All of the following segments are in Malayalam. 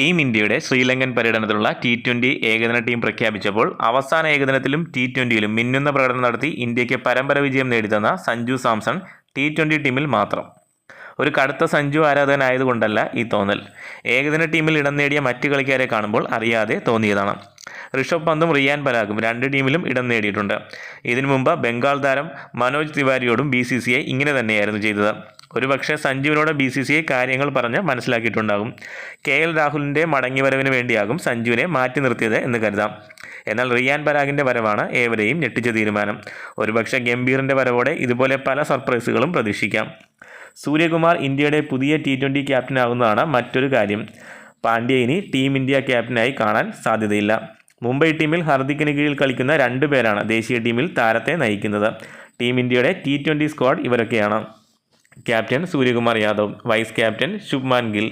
ടീം ഇന്ത്യയുടെ ശ്രീലങ്കൻ പര്യടനത്തിലുള്ള ടി ട്വന്റി ഏകദിന ടീം പ്രഖ്യാപിച്ചപ്പോൾ അവസാന ഏകദിനത്തിലും ടി ട്വന്റിയിലും മിന്നുന്ന പ്രകടനം നടത്തി ഇന്ത്യയ്ക്ക് പരമ്പര വിജയം നേടിത്തന്ന സഞ്ജു സാംസൺ ടി ട്വന്റി ടീമിൽ മാത്രം. ഒരു കടുത്ത സഞ്ജു ആരാധകനായതുകൊണ്ടല്ല ഈ തോന്നൽ. ഏകദിന ടീമിൽ ഇടം നേടിയ മറ്റ് കളിക്കാരെ കാണുമ്പോൾ അറിയാതെ തോന്നിയതാണ്. ഋഷഭ് പന്തും റിയാൻ പരാഗും രണ്ട് ടീമിലും ഇടം നേടിയിട്ടുണ്ട്. ഇതിനു മുമ്പ് ബംഗാൾ താരം മനോജ് തിവാരിയോടും ബി സി സി ഐ ഇങ്ങനെ തന്നെയായിരുന്നു ചെയ്തത്. ഒരുപക്ഷെ സഞ്ജുവിനോട് ബി സി സി ഐ കാര്യങ്ങൾ പറഞ്ഞ് മനസ്സിലാക്കിയിട്ടുണ്ടാകും. കെ എൽ രാഹുലിന്റെ മടങ്ങിവരവിന് വേണ്ടിയാകും സഞ്ജുവിനെ മാറ്റി നിർത്തിയത് എന്ന് കരുതാം. എന്നാൽ റിയാൻ പരാഗിന്റെ വരവാണ് ഏവരെയും ഞെട്ടിച്ച തീരുമാനം. ഒരുപക്ഷെ ഗംഭീറിന്റെ വരവോടെ ഇതുപോലെ പല സർപ്രൈസുകളും പ്രതീക്ഷിക്കാം. സൂര്യകുമാർ ഇന്ത്യയുടെ പുതിയ ടി ട്വന്റി ക്യാപ്റ്റനാകുന്നതാണ് മറ്റൊരു കാര്യം. പാണ്ഡ്യ ഇനി ടീം ഇന്ത്യ ക്യാപ്റ്റനായി കാണാൻ സാധ്യതയില്ല. മുംബൈ ടീമിൽ ഹർദിക്കിന് കീഴിൽ കളിക്കുന്ന രണ്ട് പേരാണ് ദേശീയ ടീമിൽ താരത്തെ നയിക്കുന്നത്. ടീം ഇന്ത്യയുടെ ടി ട്വന്റി സ്ക്വാഡ് ഇവരൊക്കെയാണ്. Captain Suryakumar Yadav vice captain Shubman Gill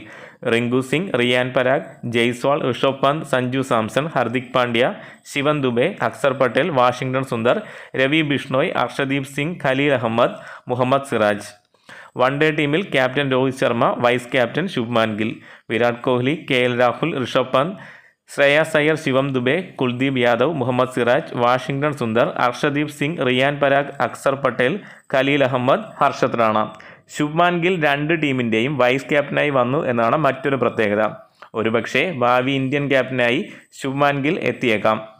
Rinku Singh Riyan Parag Jaiswal Rishabh Pant Sanju Samson Hardik Pandya Shivan Dube Axar Patel Washington Sundar Ravi Bishnoi Arshdeep Singh Khaleel Ahmed Mohammed Siraj. One day ടീമിൽ captain Rohit Sharma vice captain Shubman Gill Virat Kohli K L Rahul Rishabh Pant Shreyas Iyer Shivam Dube Kuldeep Yadav Mohammed Siraj Washington Sundar Arshdeep Singh Riyan Parag Axar Patel Khaleel Ahmed Harshit Rana. Shubman Gill രണ്ട് ടീമിന്റെയും വൈസ് ക്യാപ്റ്റനായി വന്നു എന്നാണ് മറ്റൊരു പ്രത്യേകത. ഒരുപക്ഷെ ഭാവി ഇന്ത്യൻ ക്യാപ്റ്റനായി ശുഭ്മാൻ ഗിൽ എത്തിയേക്കാം.